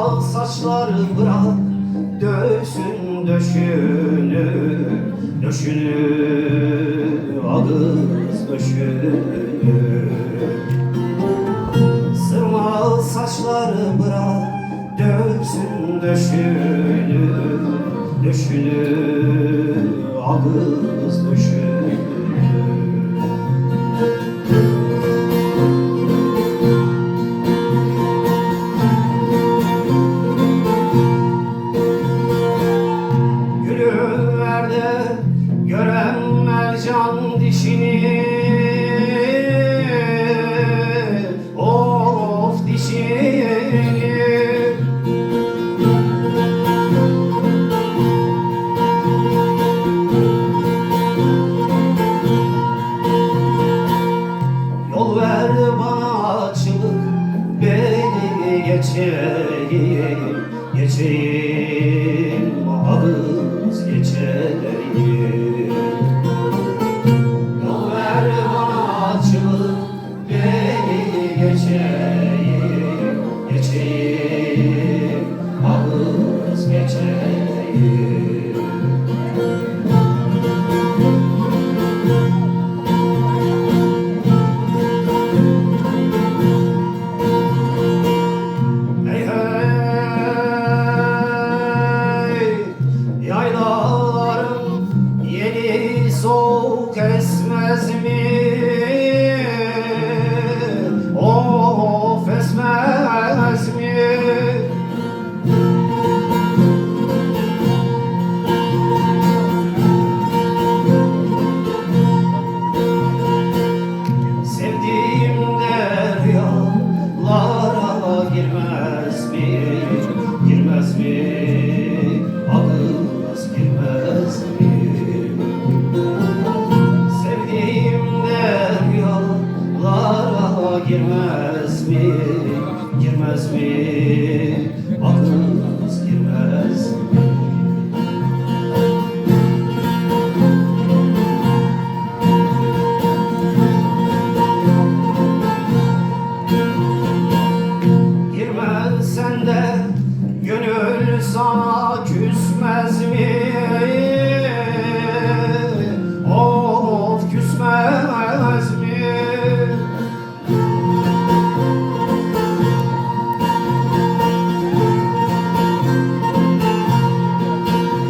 Sırma saçları bırak Döksün döşünü Döşünü Ağız döşünü. Sırma saçları bırak Döksün döşünü Döşünü Ağız döşünü geçeyim Geçeyim ağız geçeyim Yol ver bana açılık beni geçeyim Geçeyim Yaylalarım yeni soğuk esmez mi? girmez mi? Girmez mi? Aklınız girmez mi? Girmez sende gönül sana